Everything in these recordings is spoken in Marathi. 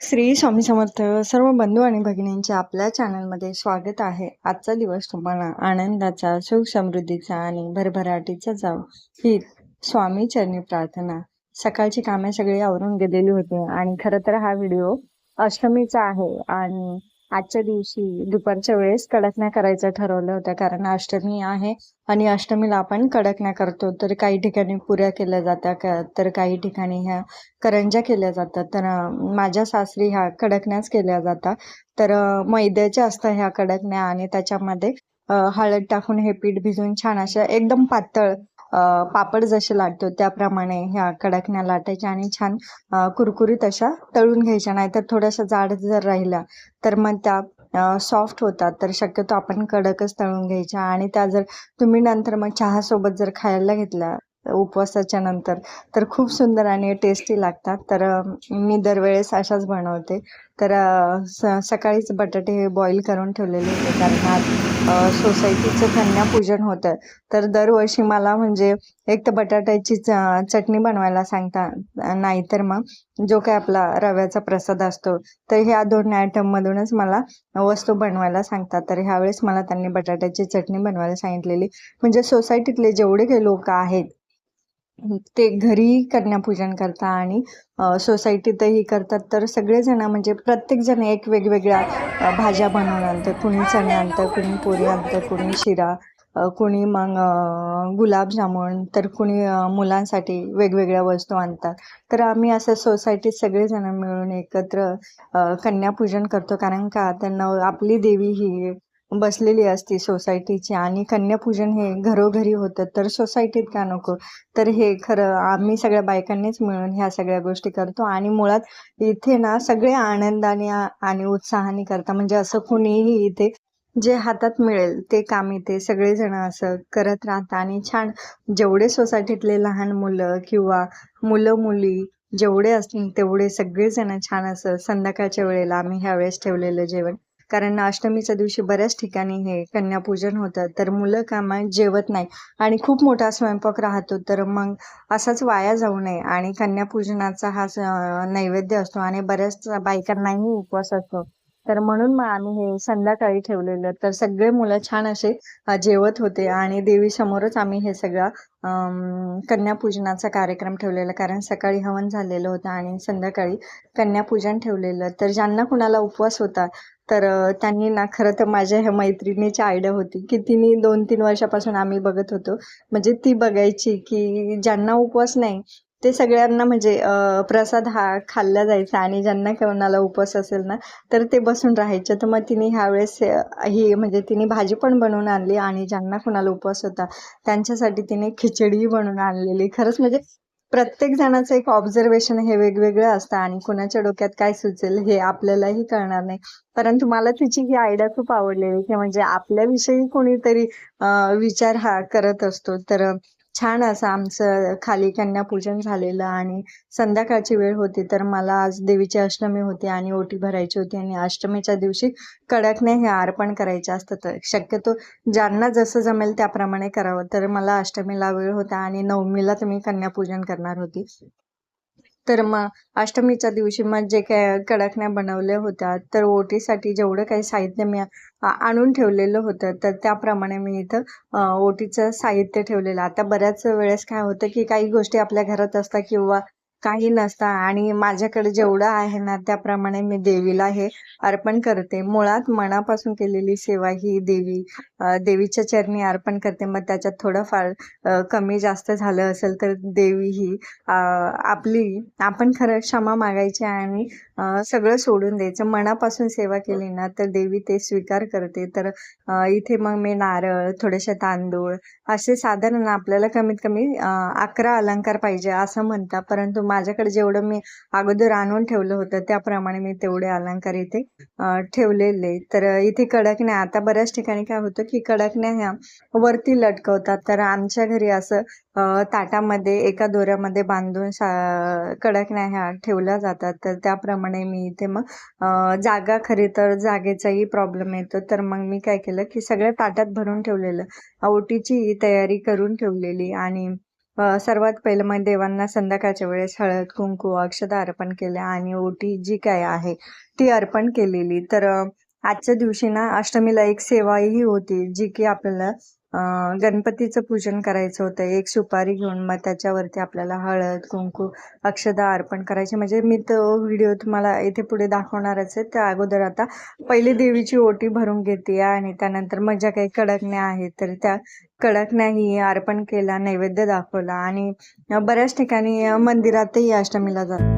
श्री स्वामी समर्थ सर्व बंधू आणि भगिनींचे आपल्या चॅनलमध्ये स्वागत आहे. आजचा दिवस तुम्हाला आनंदाचा सुख समृद्धीचा आणि भरभराटीचा जाऊ ही स्वामी चरणी प्रार्थना. सकाळची कामे सगळी आवरून गेलेली होती आणि खरं तर हा व्हिडिओ अष्टमीचा आहे आणि आजच्या दिवशी दुपारच्या वेळेस कडकण्या करायचं ठरवलं होतं कारण अष्टमी आहे आणि अष्टमीला आपण कडकण्या करतो. तर काही ठिकाणी पुऱ्या केल्या जातात तर काही ठिकाणी ह्या करंज्या केल्या जातात. तर माझ्या सासरी ह्या कडकण्याच केल्या जातात. तर मैद्याच्या असतात ह्या कडकण्या आणि त्याच्यामध्ये हळद टाकून हे पीठ भिजवून छान अशा एकदम पातळ पापड जसे लाटतो त्याप्रमाणे ह्या कडकण्या लाटायच्या आणि छान कुरकुरीत अशा तळून घ्यायच्या. नाहीतर थोड्याशा जाड जर राहिल्या तर मग त्या सॉफ्ट होतात. तर शक्यतो आपण कडकच तळून घ्यायच्या. आणि त्या जर तुम्ही नंतर मग चहासोबत जर खायला घेतल्या उपवासाच्या नंतर तर खूप सुंदर आणि टेस्टी लागतात. तर मी दरवेळेस अशाच बनवते. तर स सकाळीच बटाटे हे बॉईल करून ठेवलेले होते. कारण आज सोसायटीचं कन्यापूजन होतं. तर दरवर्षी मला म्हणजे एक तर बटाट्याची च चटणी बनवायला सांगता नाहीतर मग जो काय आपला रव्याचा प्रसाद असतो तर ह्या दोन आयटममधूनच मला वस्तू बनवायला सांगतात. तर ह्यावेळेस मला त्यांनी बटाट्याची चटणी बनवायला सांगितलेली. म्हणजे सोसायटीतले जेवढे काही लोक आहेत ते घरी कन्यापूजन करतात आणि सोसायटीतही करतात. तर सगळेजण म्हणजे प्रत्येकजण एक वेगवेगळ्या भाज्या बनवून आणतं कुणी चणे आणतं कुणी पोरी आणतं कुणी शिरा कुणी मग गुलाबजामुन तर कुणी मुलांसाठी वेगवेगळ्या वस्तू आणतात. तर आम्ही असं सोसायटीत सगळेजण मिळून एकत्र कन्यापूजन करतो. कारण का? त्यांना आपली देवी ही बसलेली असती सोसायटीची आणि कन्यापूजन हे घरोघरी होतं. तर सोसायटीत का नको? तर हे खरं आम्ही सगळ्या बायकांनीच मिळून ह्या सगळ्या गोष्टी करतो आणि मुळात इथे ना सगळे आनंदाने आणि उत्साहाने करता म्हणजे असं कुणीही इथे जे हातात मिळेल ते काम इथे सगळेजण असं करत राहतात. आणि छान जेवढे सोसायटीतले लहान मुलं किंवा मुलं मुली जेवढे असतील तेवढे सगळेजण छान असं संध्याकाळच्या वेळेला आम्ही ह्या वेळेस ठेवलेलं जेवण कारण अष्टमीच्या दिवशी बऱ्याच ठिकाणी हे कन्यापूजन होतं. तर मुलं कामा जेवत नाही आणि खूप मोठा स्वयंपाक राहतो तर मग असाच वाया जाऊ नये. आणि कन्यापूजनाचा हा नैवेद्य असतो आणि बऱ्याच बायकांनाही उपवास असतो. तर म्हणून मग आम्ही हे संध्याकाळी ठेवलेलं. तर सगळे मुलं छान असे जेवत होते आणि देवीसमोरच आम्ही हे सगळं कन्यापूजनाचा कार्यक्रम ठेवलेला. कारण सकाळी हवन झालेलं होतं आणि संध्याकाळी कन्यापूजन ठेवलेलं. तर ज्यांना कुणाला उपवास होता तर त्यांनी ना खरं तर माझ्या ह्या मैत्रिणीची आयडिया होती की तिने दोन तीन वर्षापासून आम्ही बघत होतो. म्हणजे ती बघायची की ज्यांना उपवास नाही ते सगळ्यांना म्हणजे प्रसाद हा खाल्ला जायचा आणि ज्यांना कोणाला उपवास असेल ना तर ते बसून राहायचे. तर मग तिने ह्यावेळेस ही म्हणजे तिने भाजी पण बनवून आणली आणि ज्यांना कोणाला उपवास होता त्यांच्यासाठी तिने खिचडी बनवून आणलेली. खरंच म्हणजे प्रत्येक जणाचं एक ऑब्झर्वेशन हे वेगवेगळं असतं आणि कुणाच्या डोक्यात काय सुचेल हे आपल्यालाही कळणार नाही. परंतु मला तिची ही आयडिया खूप आवडलेली की म्हणजे आपल्याविषयी कोणीतरी विचार हा करत असतो. तर छान असं आमचं खाली कन्यापूजन झालेलं आणि संध्याकाळची वेळ होती तर मला आज देवीची अष्टमी होती आणि ओटी भरायची होती आणि अष्टमीच्या दिवशी कडकने हे अर्पण करायचे असतं. तर शक्यतो ज्यांना जसं जमेल त्याप्रमाणे करावं. तर मला अष्टमीला वेळ होता आणि नवमीला तर मी कन्यापूजन करणार होती. तर मग अष्टमीच्या दिवशी मग जे काय कडकण्या बनवल्या होत्या तर ओटीसाठी जेवढं काही साहित्य मी आणून ठेवलेलं होतं तर त्याप्रमाणे मी इथं ओटीचं साहित्य ठेवलेलं. आता बऱ्याच वेळेस काय होतं की काही गोष्टी आपल्या घरात असतात किंवा काही नसता. आणि माझ्याकडे जेवढं आहे ना त्याप्रमाणे मी देवीला हे अर्पण करते. मुळात मनापासून केलेली सेवा ही देवी देवीच्या चरणी अर्पण करते. मग त्याच्यात थोडंफार कमी जास्त झालं असेल तर देवी ही आपली आपण खरं क्षमा मागायची आणि सगळं सोडून द्यायचं मनापासून सेवा केली ना तर देवी ते स्वीकार करते. तर इथे मग मी नारळ थोडेसे तांदूळ असे साधारण आपल्याला कमीत कमी अकरा अलंकार पाहिजे असं म्हणतात. परंतु माझ्याकडे जेवढं मी अगोदर आणून ठेवलं होतं त्याप्रमाणे मी तेवढे अलंकार इथे ठेवलेले. तर इथे कडकण्या आता बऱ्याच ठिकाणी काय होतं की कडकण्या ह्या वरती लटकवतात. तर आमच्या घरी असं ताटामध्ये एका दोऱ्यामध्ये बांधून सा कडकण्या ह्या ठेवल्या जातात. तर त्याप्रमाणे मी इथे मग जागा खरी तर जागेचाही प्रॉब्लेम येतो. तर मग मी काय केलं की सगळ्या ताटात भरून ठेवलेलं. ओटीची तयारी करून ठेवलेली. आणि सर्वात पहिलं मग देवांना संध्याकाळच्या वेळेस हळद कुंकू अक्षता अर्पण केल्या आणि ओटी जी काय आहे ती अर्पण केलेली. तर आजच्या दिवशी ना अष्टमीला एक सेवाही होती जी की आपल्याला गणपतीचं पूजन करायचं होतं. एक सुपारी घेऊन मग त्याच्यावरती आपल्याला हळद कुंकू अक्षदा अर्पण करायची. म्हणजे मी तो व्हिडिओ तुम्हाला इथे पुढे दाखवणारच आहे. त्या अगोदर आता पहिली देवीची ओटी भरून घेते आणि त्यानंतर मग ज्या काही कडकण्या आहेत तर त्या कडकण्याही अर्पण केला नैवेद्य दाखवला आणि बऱ्याच ठिकाणी मंदिरातही अष्टमीला जातात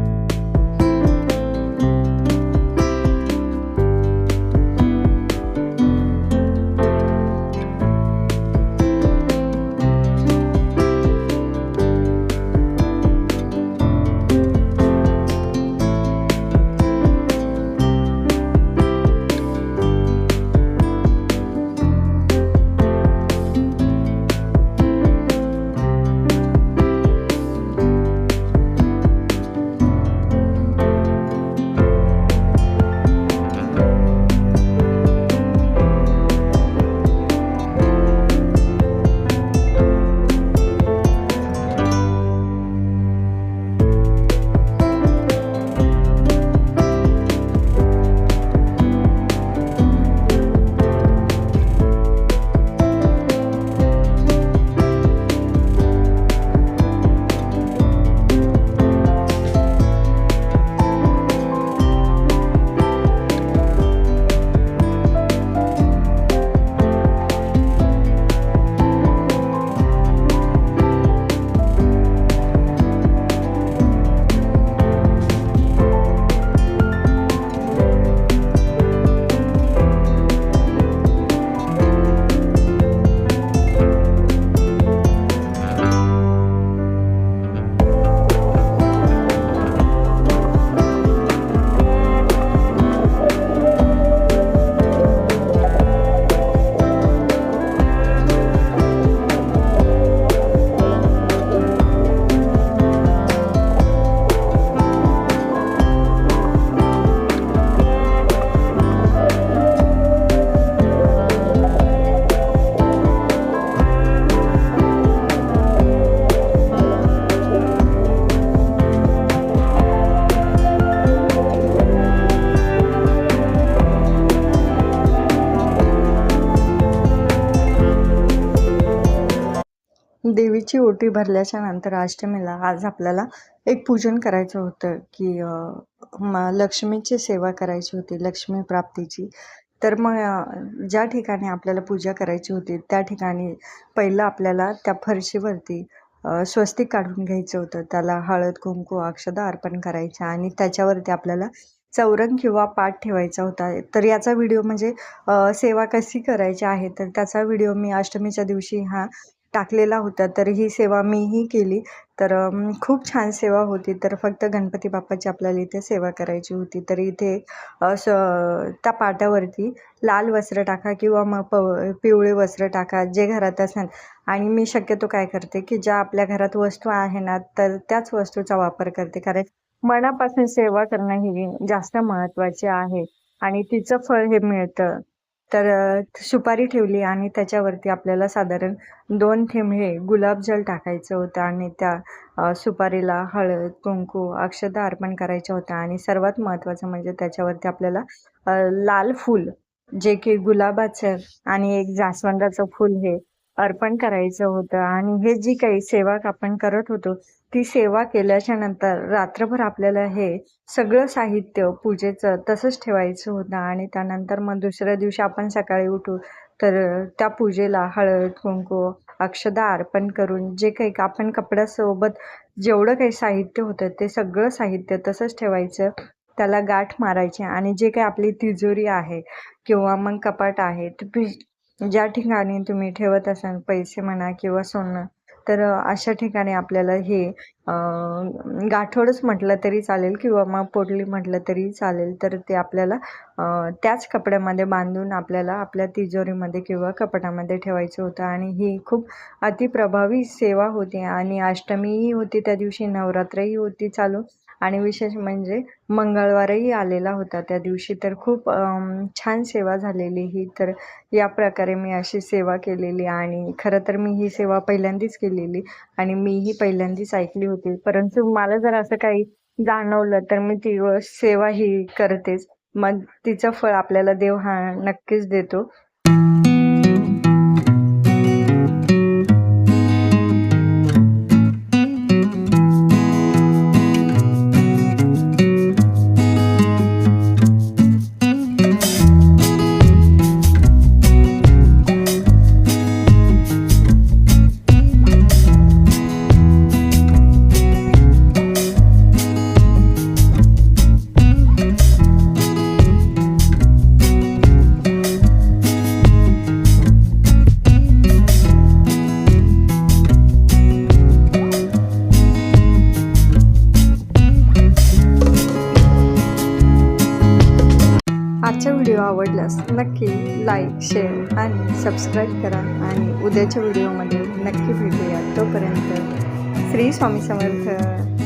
देवीची ओटी भरल्याच्या नंतर अष्टमीला आज आपल्याला एक पूजन करायचं होतं की म लक्ष्मीची सेवा करायची होती लक्ष्मी प्राप्तीची. तर मग ज्या ठिकाणी आपल्याला पूजा करायची होती त्या ठिकाणी पहिलं आपल्याला त्या फरशीवरती स्वस्तिक काढून घ्यायचं होतं. त्याला हळद कुंकू अक्षदा अर्पण करायच्या आणि त्याच्यावरती आपल्याला चौरंग किंवा पाठ ठेवायचा होता. तर याचा व्हिडिओ म्हणजे सेवा कशी करायची आहे तर त्याचा व्हिडिओ मी अष्टमीच्या दिवशी हा टाकलेला होता. तर ही सेवा मीही केली. तर खूप छान सेवा होती. तर फक्त गणपती बाप्पाची आपल्याला इथे सेवा करायची होती. तर इथे असं त्या पाट्यावरती लाल वस्त्र टाका किंवा मग प पिवळे वस्त्र टाका जे घरात असेल. आणि मी शक्यतो काय करते की ज्या आपल्या घरात वस्तू आहे ना तर त्याच वस्तूचा वापर करते. कारण मनापासून सेवा करणं ही जास्त महत्त्वाची आहे. आणि तिचं फळ हे मिळतं. तर सुपारी ठेवली आणि त्याच्यावरती आपल्याला साधारण दोन थेंब हे गुलाबजल टाकायचं होतं आणि त्या सुपारीला हळद कुंकू अक्षता अर्पण करायच्या होत्या. आणि सर्वात महत्त्वाचं म्हणजे त्याच्यावरती आपल्याला लाल फूल जे की गुलाबाचं आणि एक जास्वंदाचं फूल हे अर्पण करायचं होतं आणि हे जी काही सेवा आपण करत होतो ती सेवा केल्याच्यानंतर रात्रभर आपल्याला हे सगळं साहित्य पूजेचं तसंच ठेवायचं होतं आणि त्यानंतर मग दुसऱ्या दिवशी आपण सकाळी उठू तर त्या पूजेला हळद कुंकू अक्षदा अर्पण करून जे काही आपण कपड्यासोबत जेवढं काही साहित्य होतं ते सगळं साहित्य तसंच ठेवायचं. त्याला गाठ मारायची आणि जे काही आपली तिजोरी आहे किंवा मग कपाट आहे ते ज्या ठिकाणी तुम्ही ठेवत असाल पैसे म्हणा किंवा सोनं तर अशा ठिकाणी आपल्याला हे गाठोडच म्हटलं तरी चालेल किंवा मग पोटली म्हटलं तरी चालेल. तर ते आपल्याला त्याच कपड्यामध्ये बांधून आपल्याला आपल्या तिजोरीमध्ये किंवा कपाटामध्ये ठेवायचं होतं. आणि ही खूप अतिप्रभावी सेवा होती. आणि अष्टमीही होती त्या दिवशी नवरात्रही होती चालू. आणि विशेष म्हणजे मंगळवारही आलेला होता त्या दिवशी तर खूप छान सेवा झालेली ही. तर या प्रकारे मी अशी सेवा केलेली आणि खरं तर मी ही सेवा पहिल्यांदाच केलेली आणि मीही पहिल्यांदाच ऐकली होती. परंतु मला जर असं काही जाणवलं तर मी ती सेवा ही करतेच. मग तिचं फळ आपल्याला देव हा नक्कीच देतो. आवडल्यास नक्की लाईक शेअर आणि सबस्क्राईब करा आणि उद्याच्या व्हिडिओमध्ये नक्की भेटूया. तोपर्यंत श्री स्वामी समर्थ.